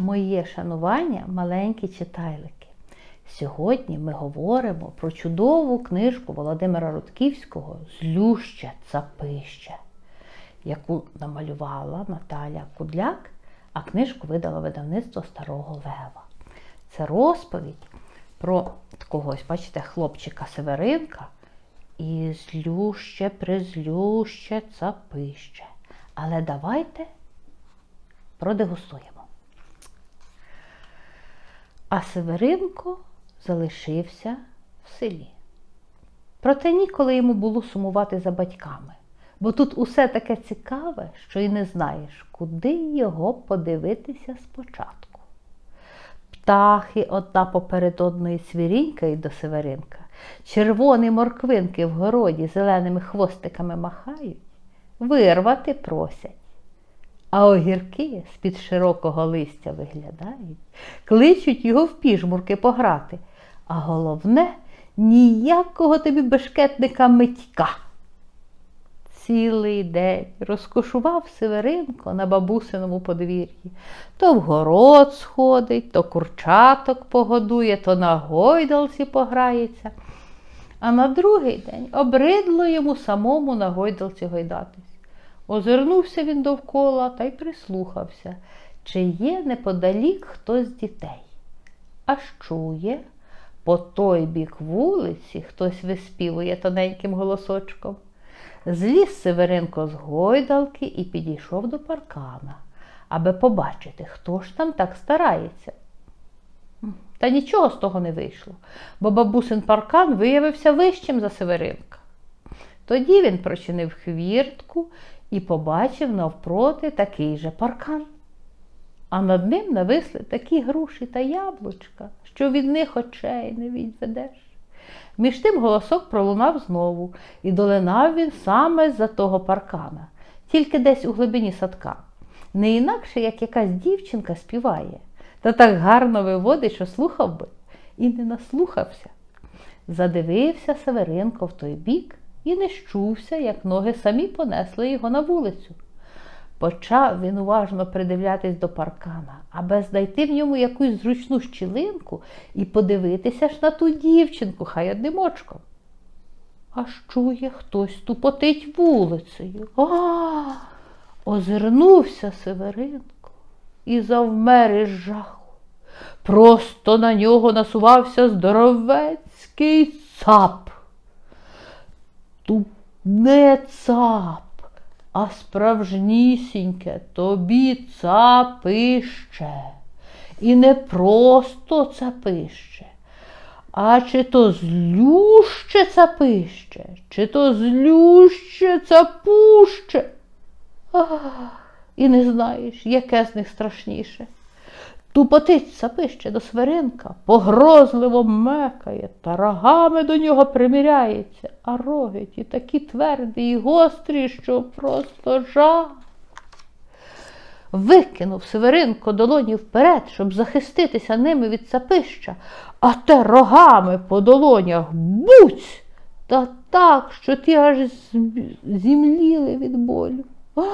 Моє шанування маленькі читайлики. Сьогодні ми говоримо про чудову книжку Володимира Рудківського Злюще цапище, яку намалювала Наталя Кудляк, а книжку видала видавництво Старого Лева. Це розповідь про такого, ось, бачите, хлопчика Северинка і злюще, призлюще цапище. Але давайте продегустуємо. А Северинко залишився в селі. Проте ніколи йому було сумувати за батьками, бо тут усе таке цікаве, що й не знаєш, куди його подивитися спочатку. Птахи одна поперед одної свірінькають до Северинка, червоні морквинки в городі зеленими хвостиками махають, вирвати просять. А огірки з-під широкого листя виглядають, кличуть його в піжмурки пограти. А головне ніякого тобі бешкетника митька. Цілий день розкошував Северинко на бабусиному подвір'ї. То в город сходить, то курчаток погодує, то на гойдалці пограється. А на другий день обридло йому самому на гойдалці гойдатись. Озирнувся він довкола та й прислухався, чи є неподалік хтось з дітей. Аж чує, по той бік вулиці хтось виспівує тоненьким голосочком. Зліз Северенко з гойдалки і підійшов до паркана, аби побачити, хто ж там так старається. Та нічого з того не вийшло, бо бабусин паркан виявився вищим за Северинка. Тоді він прочинив хвіртку і побачив навпроти такий же паркан. А над ним нависли такі груші та яблучка, що від них очей не відведеш. Між тим голосок пролунав знову, і долинав він саме з-за того паркана, тільки десь у глибині садка. Не інакше, як якась дівчинка співає, та так гарно виводить, що слухав би, і не наслухався. Задивився Северинко в той бік і не щувся, як ноги самі понесли його на вулицю. Почав він уважно придивлятись до паркана, аби знайти в ньому якусь зручну щілинку і подивитися ж на ту дівчинку, хай одним. Аж чує, хтось тупотить вулицею. А, озирнувся Северинко і завмер із жаху. Просто на нього насувався здоровецький цап. Тут не цап а справжнісіньке тобі цапище. І не просто цапище, а чи то злюще цапище, чи то злюще цапуще. Ах, і не знаєш, яке з них страшніше. Тупотить сапище до свиринка, погрозливо мекає та рогами до нього приміряється, а роги ті такі тверді і гострі, що просто жах. Викинув Северинко долоні вперед, щоб захиститися ними від сапища, а те рогами по долонях буць та так, що ті аж зімліли від болю. Ай!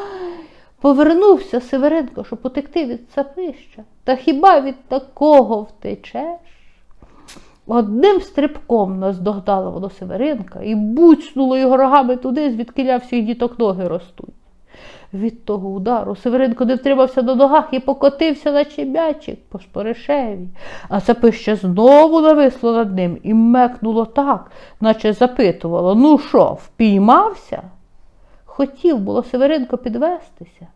Повернувся Северенко, щоб утекти від цапища. Та хіба від такого втечеш? Одним стрибком наздогнало воно Северинка і буцнуло його рогами туди, звідкиля всіх діток ноги ростуть. Від того удару Северинко не втримався на ногах і покотився на чебячик по шпоришеві, а цапище знову нависло над ним і мекнуло так, наче запитувало ну що, впіймався? Хотів було Северинко підвестися,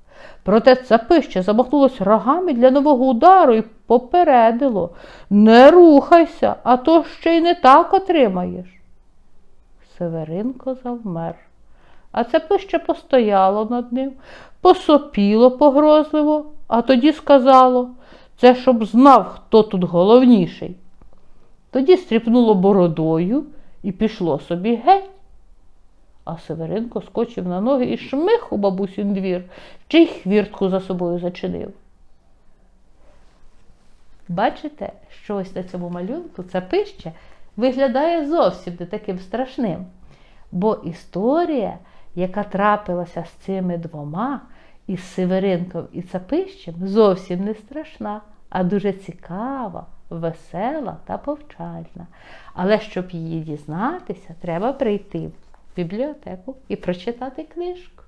проте цапище замахнулось рогами для нового удару і попередило не рухайся, а то ще й не так отримаєш. Северинко завмер, а цапище постояло над ним, посопіло погрозливо, а тоді сказало це щоб знав, хто тут головніший. Тоді стріпнуло бородою і пішло собі геть. А Северинко скочив на ноги і шмих у бабусін двір, чи й хвіртку за собою зачинив. Бачите, що ось на цьому малюнку цапище виглядає зовсім не таким страшним. Бо історія, яка трапилася з цими двома, із Северинком і цапищем, зовсім не страшна, а дуже цікава, весела та повчальна. Але щоб її дізнатися, треба прийти бібліотеку і прочитати книжку.